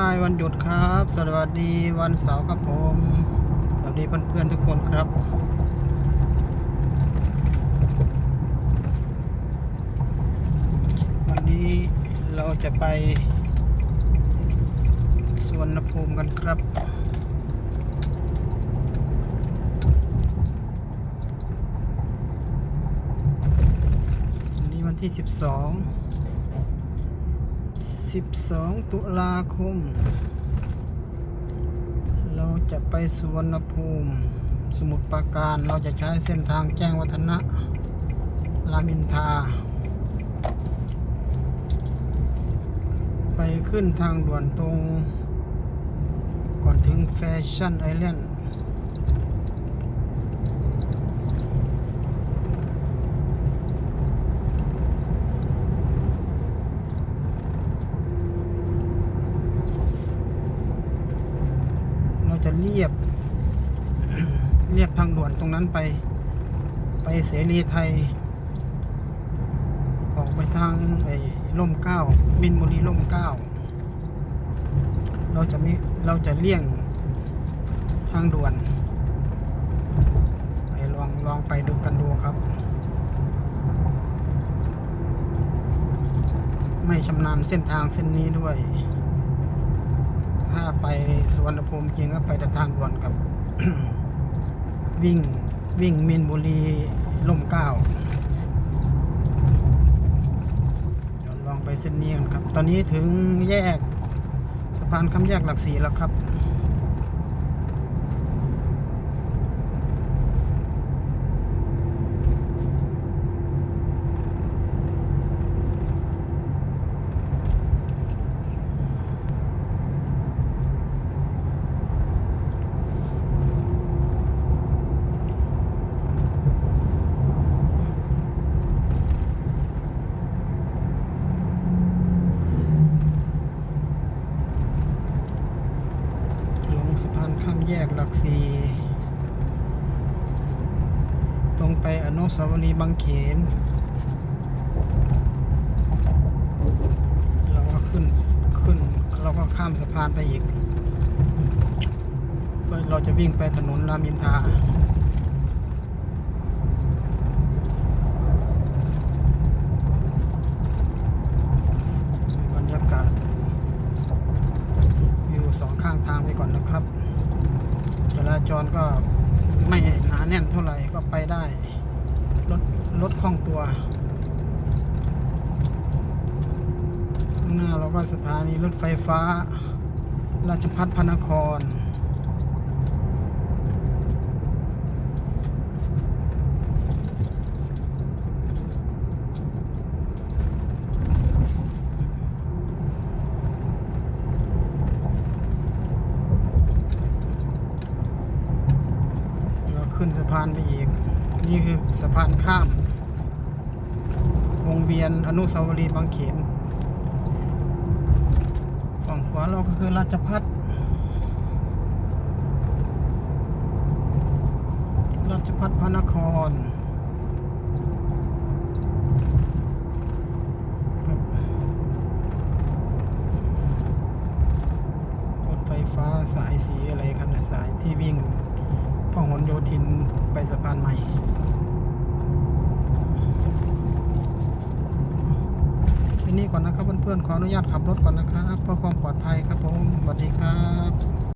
ท้ายวันหยุดครับ สวัสดีวันเสาร์ครับผมสวัสดีเพื่อนๆทุกคนครับ วันนี้เราจะไปสวนภูมิกันครับวันนี้วันที่ 12 12 ตุลาคม เราจะไปสุวรรณภูมิ สมุทรปราการเราจะใช้เส้นทางแจ้งวัฒนะรามินทา ไปขึ้นทางด่วนตรง ก่อนถึงแฟชั่นไอแลนด์ เรียบ เรียบทางด่วนตรงนั้นไป ไปเสรีไทย ออกไปทางไอ้ร่มเก้ามินบุรีร่มเก้าเราจะมีเราจะเลี่ยงทางด่วน ไปลองลองไปดูกันดูครับ ไม่ชำนาญเส้นทางเส้นนี้ด้วย ถ้าไปสวนภูมิจริงก็ไปแต่ทางด่วนกับ วิ่งวิ่งมินบุรีล่มเก้าเดี๋ยวลองไปเส้นนี้กันครับ ตอนนี้ถึงแยกสะพานคำแยกหลักสี่แล้วครับ สะพานข้ามแยกหลักสี่ตรงไปอนุสาวรีย์บางเขน เราก็ขึ้นขึ้น เราก็ข้ามสะพานไปอีก เราจะวิ่งไปถนนรามอินทราบรรยากาศ วิวสองข้างทางไป ก่อนนะครับจราจรก็ไม่หนาแน่นเท่าไหร่ก็ไปได้รถรถคล่องตัวข้างหน้าเราก็สถานีรถไฟฟ้า ราชพัฒพระนคร เรา ขึ้นสะพานไปอีก นี่คือสะพานข้าม วงเวียนอนุสาวรีย์บางเขน ฝั่งขวาเราก็คือราชพัฒราชพัฒพระนครรถไฟฟ้าสายสีอะไรครับสายที่วิ่ง พหลโยธินไปสะพานใหม่ที่นี่ก่อนนะครับเพื่อนๆขออนุญาตขับรถก่อนนะครับเพื่อความปลอดภัยครับผมสวัสดีครับ